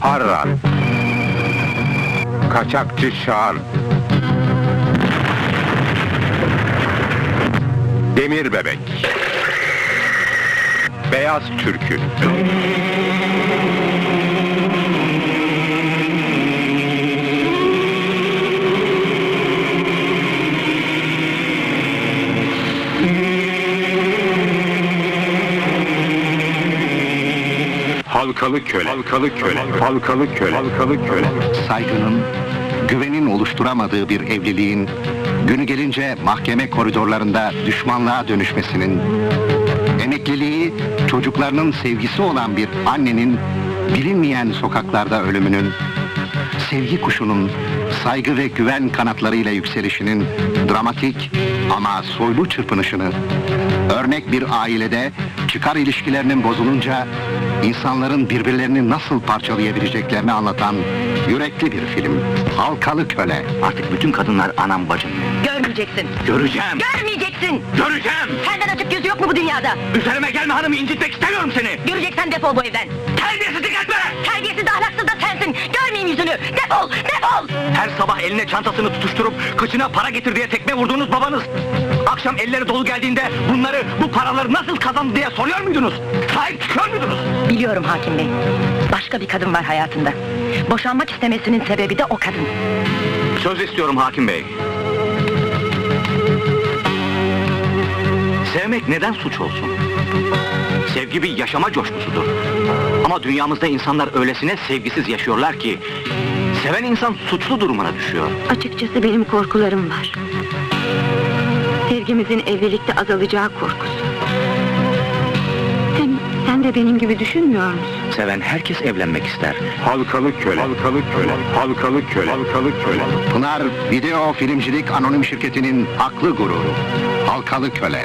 Harran. Kaçakçı Şahan. Demir Bebek. Beyaz Türkü. Halkalı köle, halkalı köle, halkalı köle, halkalı köle. saygının, güvenin oluşturamadığı bir evliliğin, günü gelince mahkeme koridorlarında düşmanlığa dönüşmesinin, emekliliği çocuklarının sevgisi olan bir annenin bilinmeyen sokaklarda ölümünün, sevgi kuşunun saygı ve güven kanatlarıyla yükselişinin dramatik ama soylu çırpınışını, örnek bir ailede çıkar ilişkilerinin bozulunca insanların birbirlerini nasıl parçalayabileceklerini anlatan yürekli bir film. Halkalı Köle. Artık bütün kadınlar anam bacım. Görmeyeceksin. Göreceğim. Görmeyeceksin. Göreceğim. Senden açık yüzü yok mu bu dünyada? Üzerime gelme hanım incitmek istemiyorum seni. Göreceksen defol bu evden. Terbiyesizlik etme. Terbiyesiz sensin. Görmeyeyim yüzünü. Defol, defol. Her sabah eline çantasını tutuşturup kıçına para getir diye tekme vurduğunuz babanız. Akşam elleri dolu geldiğinde bunları, bu paraları nasıl kazandı diye soruyor muydunuz? Sahip çıkıyor muydunuz? Biliyorum hakim bey. Başka bir kadın var hayatında. Boşanmak istemesinin sebebi de o kadın. Söz istiyorum hakim bey. Sevmek neden suç olsun? Sevgi bir yaşama coşkusudur. Ama dünyamızda insanlar öylesine sevgisiz yaşıyorlar ki... ...seven insan suçlu durumuna düşüyor. Açıkçası benim korkularım var. Sevgimizin evlilikte azalacağı korkusu. Hem sen de benim gibi düşünmüyor musun? Seven herkes evlenmek ister. Halkalı köle, halkalı köle, halkalı köle, halkalı köle. Pınar Video Filmcilik Anonim Şirketi'nin aklı gururu. Halkalı Köle.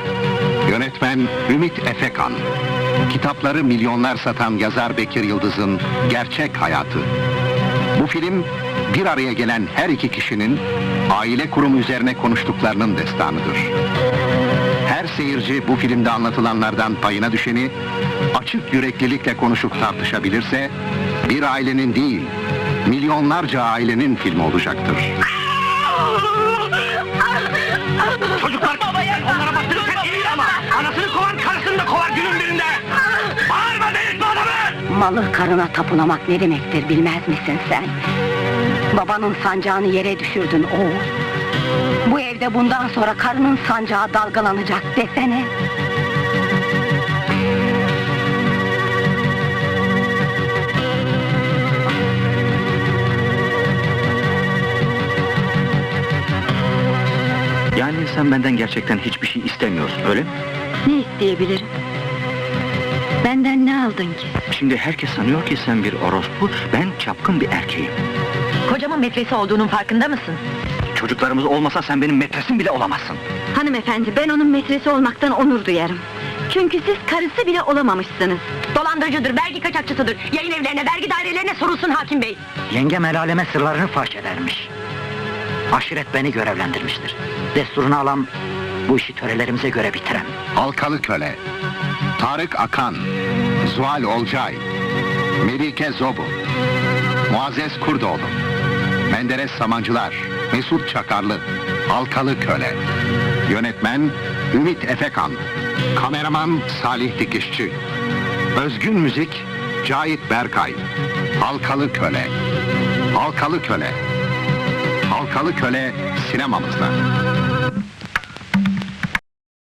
Yönetmen Ümit Efekan. Kitapları milyonlar satan yazar Bekir Yıldız'ın gerçek hayatı. Bu film bir araya gelen her iki kişinin aile kurumu üzerine konuştuklarının destanıdır. Her seyirci bu filmde anlatılanlardan payına düşeni açık yüreklilikle konuşup tartışabilirse bir ailenin değil, milyonlarca ailenin filmi olacaktır. Çocuklar onlara baktırırken Malı karına tapınamak ne demektir bilmez misin sen? Babanın sancağını yere düşürdün oğul. Bu evde bundan sonra karının sancağı dalgalanacak desene. Yani sen benden gerçekten hiçbir şey istemiyorsun, öyle mi? Ne isteyebilirim? Benden ne aldın ki? Şimdi herkes sanıyor ki sen bir orospu, ben çapkın bir erkeğim. Kocamın metresi olduğunun farkında mısın? Çocuklarımız olmasa sen benim metresim bile olamazsın. Hanımefendi ben onun metresi olmaktan onur duyarım. Çünkü siz karısı bile olamamışsınız. Dolandırıcıdır, vergi kaçakçısıdır. Yayın evlerine, vergi dairelerine sorulsun hakim bey. Yengem el aleme sırlarını faş edermiş. Aşiret beni görevlendirmiştir. Desturunu alan, bu işi törelerimize göre bitirem. Halkalı Köle Tarık Akan Zuhal Olcay Melike Zobu Muazzez Kurdoğlu Menderes Samancılar Mesut Çakarlı Halkalı Köle Yönetmen Ümit Efekan Kameraman Salih Dikişçi Özgün Müzik Cahit Berkay Halkalı Köle Halkalı Köle Halkalı Köle sinemamızda.